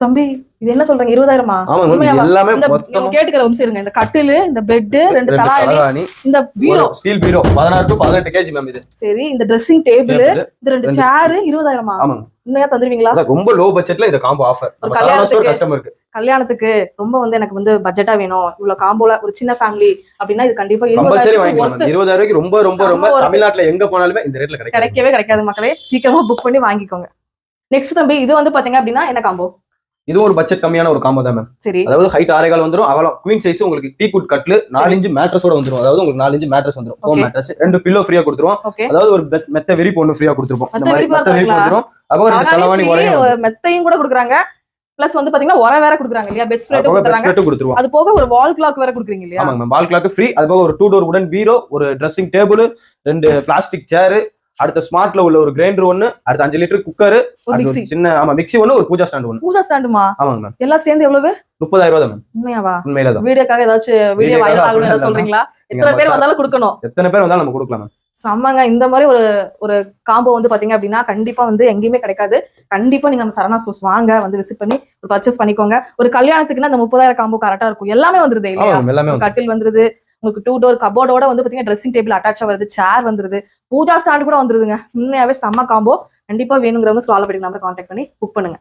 தம்பி இது என்ன சொல்றீங்க? இருபதாயிரமா? எல்லாமே கேட்டுக்கிற நிமிஷம் இருங்க. இந்த கட்டிலு இந்த பெட் ரெண்டு தலாணி இந்த பீரோ ஸ்டீல் பீரோ பதினாறு டு பதினெட்டு கேஜி மேம் இது. சரி இந்த ட்ரெஸ்ஸிங் டேபிள். இந்த ரெண்டு சேரு இருபதாயிரமா? உண்மையா தந்துருவீங்களா? ரொம்ப லோ பட்ஜெட்ல இது காம்போ ஆஃபர் கல்யாணத்துக்கு- கஸ்டமருக்கு கல்யாணத்துக்கு ரொம்ப வந்து எனக்கு வந்து பட்ஜெட்டா வேணும். இவ்வளவு காம்போல ஒரு சின்ன ஃபேமிலி அப்படின்னா இது கண்டிப்பா இருபதாயிரம் ரூபாய்க்கு ரொம்ப ரொம்ப ரொம்ப. தமிழ்நாட்டுல எங்க போனாலுமே இந்த ரேட்ல கிடைக்கவே கிடைக்காது மக்களே. சீக்கிரமா புக் பண்ணி வாங்கிக்கோங்க. நெக்ஸ்ட் தம்பி இது வந்து பாத்தீங்க அப்படின்னா என்ன காம்போ இதுவும் ஒரு பட்ஜெட் கம்மியான ஒரு காம்போ தான் மேம் சரி. அதாவது ஹைட் ஆறேகால் வந்துரும் அகலம் குவீன் சைஸ் உங்களுக்கு டீ குட் கட்ல நாலு இன்ச்சு மேட்ரஸோட வந்துரும். அதாவது உங்களுக்கு நாலு இன்ச்சு மேட்ரஸ் வந்துரும் ஹோம். மேட்ரஸ் ரெண்டு பில்லோ ஃப்ரீயா கொடுத்துருவோம். அதாவது ஒரு மெத்த விரிப்பு ஒண்ணு ஃப்ரீயா கொடுத்துருப்போம். இந்த மாதிரி மெத்த விரிப்பு? வந்துரும். அப்போ ரெண்டு தலைவாணி உரையும் மெத்தையும் கூட கொடுக்குறாங்க. பிளஸ் வந்து பாத்தீங்கன்னா உர வேற கொடுக்குறாங்க இல்லையா? பெட் ஸ்ப்ரெட் கொடுக்குறாங்க. அது போக ஒரு வால் கிளாக் வேற கொடுக்குறீங்க இல்லையா? ஆமாங்க மேம் வால் கிளாக் ஃப்ரீ அது போக ஒரு டூ டோர் உடன் பீரோ ஒரு ட்ரெஸ்ஸிங் டேபிள் ரெண்டு பிளாஸ்டிக் சேர் அடுத்த ஸ்மார்ட்ல உள்ள ஒரு கிரைண்டர் ஒன்னு அடுத்த அஞ்சு லிட்டர் குக்கர் சின்ன ஆமா மிக்ஸி ஒன்னு ஒரு பூஜா ஸ்டாண்ட் ஒன்னு பூஜா ஸ்டாண்டுமா ஆமாங்க மேம் எல்லாம் சேர்ந்து எவ்வளவு? முப்பதாயிரம் ரூபாய் மேம் உண்மையாவா? உண்மையில தான். வீடியோக்காக ஏதாச்சும் வீடியோ வைரல் ஆகணும் சொல்றீங்களா? எத்தனை பேர் வந்தாலும் கொடுக்கணும். எத்தனை பேர் வந்தாலும் நம்ம கொடுக்கலாம் மேம் செம்மங்க இந்த மாதிரி ஒரு ஒரு காம்போ வந்து பாத்தீங்க அப்படின்னா கண்டிப்பா வந்து எங்கேயுமே கிடைக்காது. கண்டிப்பா நீங்க நம்ம சரணா ஸ்டோர்ஸ் வாங்க வந்து விசிட் பண்ணி ஒரு பர்ச்சேஸ் பண்ணிக்கோங்க. ஒரு கல்யாணத்துக்குன்னா அந்த முப்பதாயிரம் காம்போ கரெக்டா இருக்கும். எல்லாமே வந்துருது இல்லையா? கட்டில் வந்துருது. உங்களுக்கு டூ டோர் கபோர்டோட வந்து பார்த்தீங்கன்னா ட்ரெஸ்ஸிங் டேபிள் அட்டாச் வருது சேர் வந்துருது. பூஜா ஸ்டாண்ட் கூட வந்துருதுங்க. உண்மையாவே செம்ம காம்போ கண்டிப்பாக வேணுங்கிறவங்க ஸ்காலர் படிக்கலாம் கான்டாக்ட் பண்ணி புக் பண்ணுங்க.